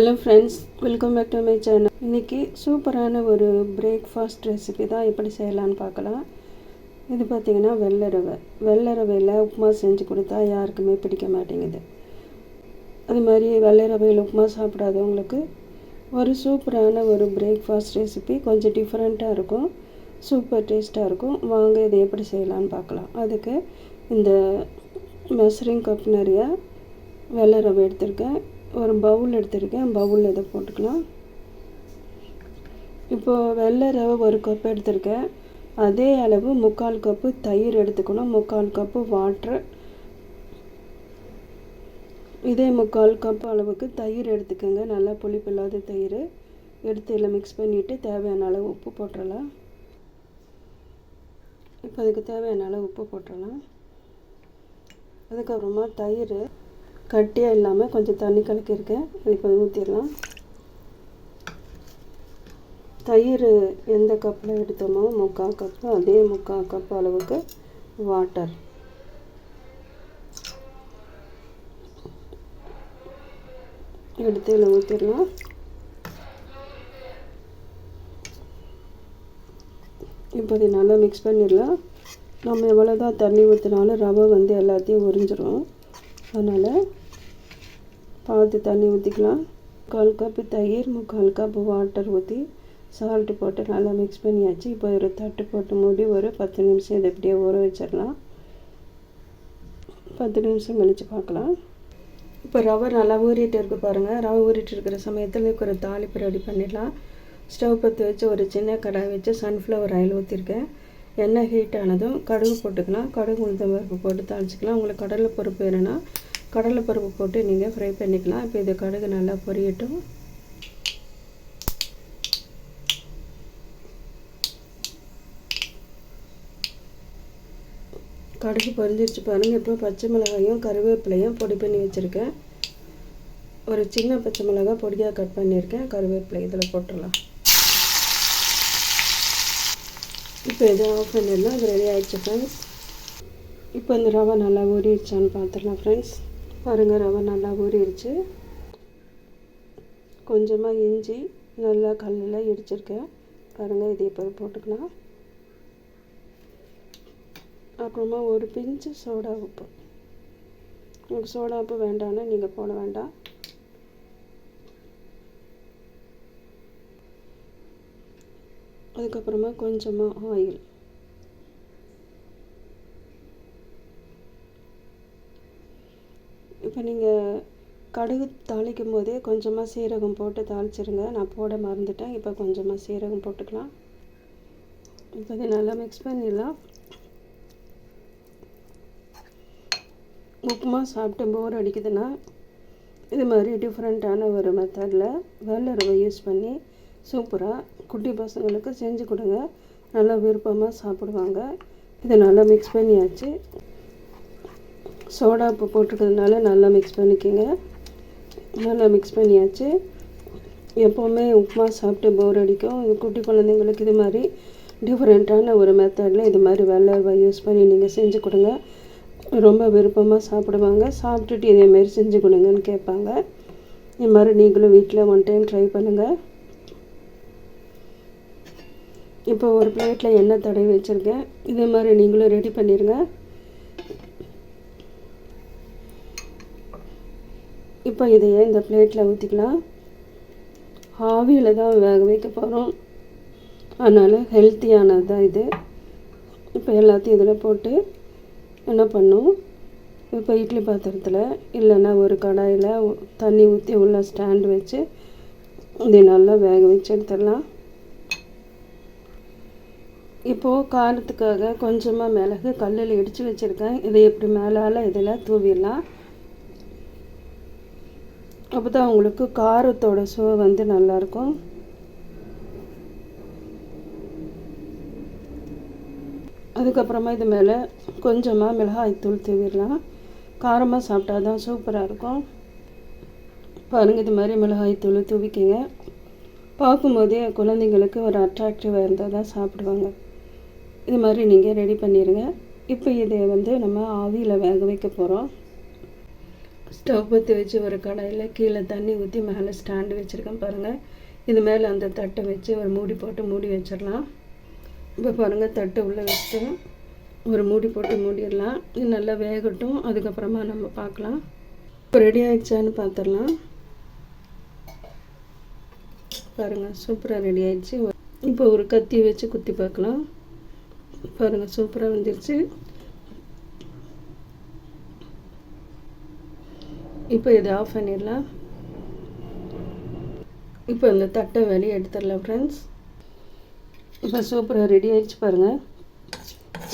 Hello friends welcome back to my channel இன்றைக்கி சூப்பரான ஒரு பிரேக்ஃபாஸ்ட் ரெசிபி தான் எப்படி செய்யலான்னு பார்க்கலாம். இது பார்த்திங்கன்னா வெள்ளை ரவை வெள்ளை ரவையில் உப்புமா செஞ்சு கொடுத்தா யாருக்குமே பிடிக்க மாட்டேங்குது. அது மாதிரி வெள்ளை ரவையில் உப்புமா சாப்பிடாதவங்களுக்கு ஒரு சூப்பரான ஒரு பிரேக்ஃபாஸ்ட் ரெசிபி கொஞ்சம் டிஃப்ரெண்ட்டாக இருக்கும். சூப்பர் டேஸ்ட்டாக இருக்கும். வாங்க இதை எப்படி செய்யலான்னு பார்க்கலாம். அதுக்கு இந்த மெஷரிங் கப் நிறையா வெள்ளை ரவை எடுத்திருக்கேன். ஒரு பவுல் எடுத்திருக்கேன். பவுலில் இதை போட்டுக்கலாம். இப்போது வெள்ளை ரவை ஒரு கப் எடுத்திருக்கேன். அதே அளவு முக்கால் கப்பு தயிர் எடுத்துக்கணும். முக்கால் கப்பு வாட்ரு. இதே முக்கால் கப் அளவுக்கு தயிர் எடுத்துக்கோங்க. நல்லா புளிப்பு இல்லாத தயிர். எடுத்து இதில் மிக்ஸ் பண்ணிவிட்டு தேவையான அளவு உப்பு போட்டுடலாம் இப்போ அதுக்கு தேவையான அளவு உப்பு போட்டுடலாம் அதுக்கப்புறமா தயிர். கட்டியாக இல்லாமல் கொஞ்சம் தண்ணி கலக்கியிருக்கேன். இப்போ ஊற்றிடலாம் தயிர் எந்த கப்பில் எடுத்தோமோ முக்கால் கப்பு அதே முக்கால் கப் அளவுக்கு வாட்டர் எடுத்து இதில் ஊற்றிடலாம் இப்போ இதை நல்லா மிக்ஸ் பண்ணிடலாம். நம்ம எவ்வளோ தான் தண்ணி ஊற்றினாலும் ரவை வந்து எல்லாத்தையும் உறிஞ்சிரும். அதனால் பார்த்து தண்ணி ஊற்றிக்கலாம் முக்கால் கப்பு தயிர் முக்கால் கப்பு வாட்டர் ஊற்றி சால்ட்டு போட்டு நல்லா மிக்ஸ் பண்ணியாச்சு. இப்போ ஒரு தட்டு போட்டு மூடி ஒரு பத்து நிமிஷம் இதை இப்படியே ஊற வச்சிடலாம். பத்து நிமிஷம் கழித்து பார்க்கலாம். இப்போ ரவை நல்லா ஊறிட்டு இருக்கு பாருங்கள் ரவை ஊறிட்டு இருக்கிற சமயத்தில் ஒரு தாளிப்பு ரெடி பண்ணிடலாம். ஸ்டவ் பற்றி வச்சு ஒரு சின்ன கடாய் வச்சு சன்ஃப்ளவர் ஆயில் ஊற்றிருக்கேன் எண்ணெய் ஹீட் ஆனதும் கடுகு போட்டுக்கலாம். கடுகு உளுத்தம் பருப்பு போட்டு தாளிச்சிக்கலாம். உங்களுக்கு கடலை பருப்பு வேணும்னா கடலை பருப்பு போட்டு நீங்கள் ஃப்ரை பண்ணிக்கலாம். இப்போ இது கடுகு நல்லா பொரியட்டும். கடுகு பொரிஞ்சிருச்சு பாருங்கள் இப்போ பச்சை மிளகாயும் கருவேப்பிலையும் பொடி பண்ணி வச்சுருக்கேன். ஒரு சின்ன பச்சை மிளகாய் பொடியாக கட் பண்ணியிருக்கேன். கருவேப்பிலை இதில் போட்டுடலாம். இப்போ இதை ஆஃப் பண்ணிடலாம். இது ரெடி ஆகிடுச்சு ஃப்ரெண்ட்ஸ் இப்போ இந்த ரவை நல்லா ஊறிடுச்சான்னு பார்த்துடலாம் ஃப்ரெண்ட்ஸ் பாருங்கள் ரவை நல்லா ஊறிடுச்சு. கொஞ்சமாக இஞ்சி நல்லா கல்லில் இடிச்சிருக்கேன். பாருங்கள் இதை இப்போ போட்டுக்கலாம். அப்புறமா ஒரு பிஞ்சு சோடா உப்பு. உங்களுக்கு சோடா உப்பு வேண்டாம்னா நீங்கள் போட வேண்டாம். அதுக்கப்புறமா கொஞ்சமாக ஆயில் இப்போ நீங்கள் கடுகு தாளிக்கும் போதே கொஞ்சமாக சீரகம் போட்டு தாளிச்சிருங்க. நான் போட மறந்துட்டேன். இப்போ கொஞ்சமாக சீரகம் போட்டுக்கலாம். இப்போ இதை நல்லா மிக்ஸ் பண்ணிடலாம். உப்புமா சாப்பிட்டு போர் அடிக்குதுன்னா இது மாதிரி டிஃப்ரெண்ட்டான ஒரு மெத்தடில் வெள்ளை ரவை யூஸ் பண்ணி சூப்பராக குட்டி பசங்களுக்கு செஞ்சு கொடுங்க. நல்லா விருப்பமாக சாப்பிடுவாங்க. இதை நல்லா மிக்ஸ் பண்ணியாச்சு. சோடா உப்பு போட்டுக்கிறதுனால நல்லா மிக்ஸ் பண்ணிக்கோங்க. நல்லா மிக்ஸ் பண்ணியாச்சு. எப்போவுமே உப்புமா சாப்பிட்டு போர் அடிக்கும். குட்டி குழந்தைங்களுக்கு இது மாதிரி டிஃப்ரெண்ட்டான ஒரு மெத்தடில் இது மாதிரி வெள்ளை யூஸ் பண்ணி நீங்கள் செஞ்சு கொடுங்க. ரொம்ப விருப்பமாக சாப்பிடுவாங்க. சாப்பிட்டுட்டு இதேமாரி செஞ்சு கொடுங்கன்னு கேட்பாங்க. இது மாதிரி நீங்களும் வீட்டில் ஒன் டைம் ட்ரை பண்ணுங்கள் இப்போ ஒரு பிளேட்டில் எண்ணெய் தடவி வச்சுருக்கேன். இதே மாதிரி நீங்களும் ரெடி பண்ணிடுங்க இப்போ இதையே இந்த பிளேட்டில் ஊற்றிக்கலாம் ஆவியில் தான் வேக வைக்க போகிறோம் அதனால் ஹெல்த்தியானது தான் இது. இப்போ எல்லாத்தையும் இதில் போட்டு என்ன பண்ணும்? இப்போ இட்லி பாத்திரத்தில் இல்லைன்னா ஒரு கடாயில் தண்ணி ஊற்றி உள்ள ஸ்டாண்டு வச்சு இதை நல்லா வேக வச்சு எடுத்துடலாம். இப்போது காரத்துக்காக கொஞ்சமாக மிளகு கல்லில் இடித்து வச்சுருக்கேன். இதை எப்படி மேலால் இதில் தூவிடலாம். அப்போ தான் உங்களுக்கு காரத்தோட சுவை வந்து நல்லாயிருக்கும். அதுக்கப்புறமா இது மேலே கொஞ்சமாக மிளகாய் தூள் தூவிடலாம். காரமாக சாப்பிட்டா தான் சூப்பராக இருக்கும். பாருங்கள் இது மாதிரி மிளகாய் தூள் தூவிக்கிங்க. பார்க்கும்போதே குழந்தைங்களுக்கு ஒரு அட்ராக்டிவாக இருந்தால் தான் சாப்பிடுவாங்க. இது மாதிரி நீங்கள் ரெடி பண்ணிடுங்க இப்போ இதை வந்து நம்ம ஆவியில் வேக வைக்க போகிறோம் ஸ்டவ் பற்றி வச்சு ஒரு கடாயில் கீழே தண்ணி ஊற்றி மேலே ஸ்டாண்டு வச்சுருக்கேன் பாருங்கள் இது மேலே அந்த தட்டை வச்சு ஒரு மூடி போட்டு மூடி வச்சிடலாம். இப்போ பாருங்கள் தட்டை உள்ளே வச்சுட்டு ஒரு மூடி போட்டு மூடிடலாம். இது நல்லா வேகட்டும். அதுக்கப்புறமா நம்ம பார்க்கலாம். இப்போ ரெடி ஆகிடுச்சான்னு பார்த்துடலாம் பாருங்கள் சூப்பராக ரெடி ஆயிடுச்சு. இப்போ ஒரு கத்தி வச்சு குத்தி பார்க்கலாம். பாருங்கள் சூப்பராக வந்துருச்சு. இப்போ இதை ஆஃப் பண்ணிடலாம். இப்போ இந்த தட்டை வெளியே எடுத்துடலாம் ஃப்ரெண்ட்ஸ் இப்போ சூப்பராக ரெடி ஆகிடுச்சு பாருங்கள்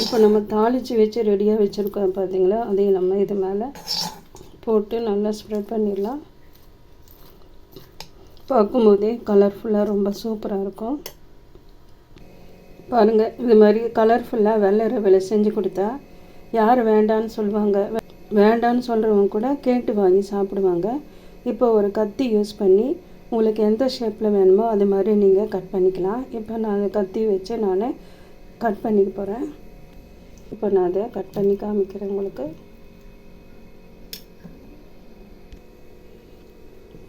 இப்போ நம்ம தாளித்து வச்சு ரெடியாக வச்சுருக்கோம் பார்த்தீங்களா அதையும் நம்ம இது மேலே போட்டு நல்லா ஸ்ப்ரெட் பண்ணிடலாம். பார்க்கும்போதே கலர்ஃபுல்லாக ரொம்ப சூப்பராக இருக்கும். பாருங்கள் இது மாதிரி கலர்ஃபுல்லாக வெள்ளை வெள்ளை செஞ்சு கொடுத்தா யார் வேண்டான்னு சொல்லுவாங்க. வேண்டான்னு சொல்கிறவங்க கூட கேட்டு வாங்கி சாப்பிடுவாங்க. இப்போ ஒரு கத்தி யூஸ் பண்ணி உங்களுக்கு எந்த ஷேப்பில் வேணுமோ அது மாதிரி நீங்கள் கட் பண்ணிக்கலாம். இப்போ நான் கத்தி வச்சு நான் கட் பண்ணிக்க போகிறேன் இப்போ நான் அதை கட் பண்ணி காமிக்கிறேன் உங்களுக்கு.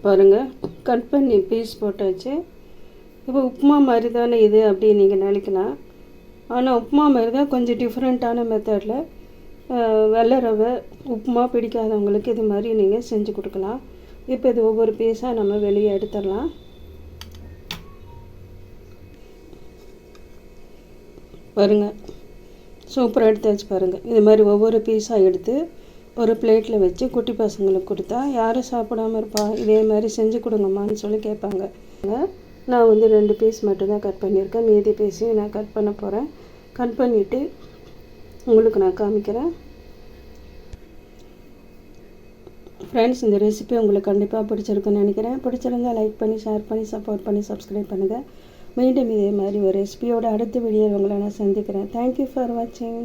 பாருங்கள் கட் பண்ணி பீஸ் போட்டாச்சு. இப்போ உப்புமா மாதிரி தானே இது அப்படின்னு நீங்கள் நினைக்கலாம். ஆனால் உப்புமா மாதிரி தான் கொஞ்சம் டிஃப்ரெண்ட்டான மெத்தடில் வெள்ளை ரவை உப்புமா பிடிக்காதவங்களுக்கு இது மாதிரி நீங்கள் செஞ்சு கொடுக்கலாம். இப்போ இது ஒவ்வொரு பீஸாக நம்ம வெளியே எடுத்துடலாம். பாருங்கள் சூப்பராக எடுத்து வச்சு பாருங்கள் இது மாதிரி ஒவ்வொரு பீஸாக எடுத்து ஒரு பிளேட்டில் வச்சு குட்டி பசங்களுக்கு கொடுத்தா யாரும் சாப்பிடாமல் இருப்பா. இதே மாதிரி செஞ்சு கொடுங்கம்மான்னு சொல்லி கேட்பாங்க. நான் வந்து ரெண்டு பீஸ் மட்டும்தான் கட் பண்ணியிருக்கேன். மீதி பீஸையும் நான் கட் பண்ண போகிறேன் கட் பண்ணிவிட்டு உங்களுக்கு நான் காமிக்கிறேன். ஃப்ரெண்ட்ஸ் இந்த ரெசிபி உங்களுக்கு கண்டிப்பாக பிடிச்சிருக்குன்னு நினைக்கிறேன். பிடிச்சிருந்தா லைக் பண்ணி ஷேர் பண்ணி சப்போர்ட் பண்ணி சப்ஸ்கிரைப் பண்ணுங்கள் மீண்டும் இதே மாதிரி ஒரு ரெசிபியோட அடுத்த வீடியோ உங்களை நான் சந்திக்கிறேன். தேங்க்யூ ஃபார் வாட்சிங்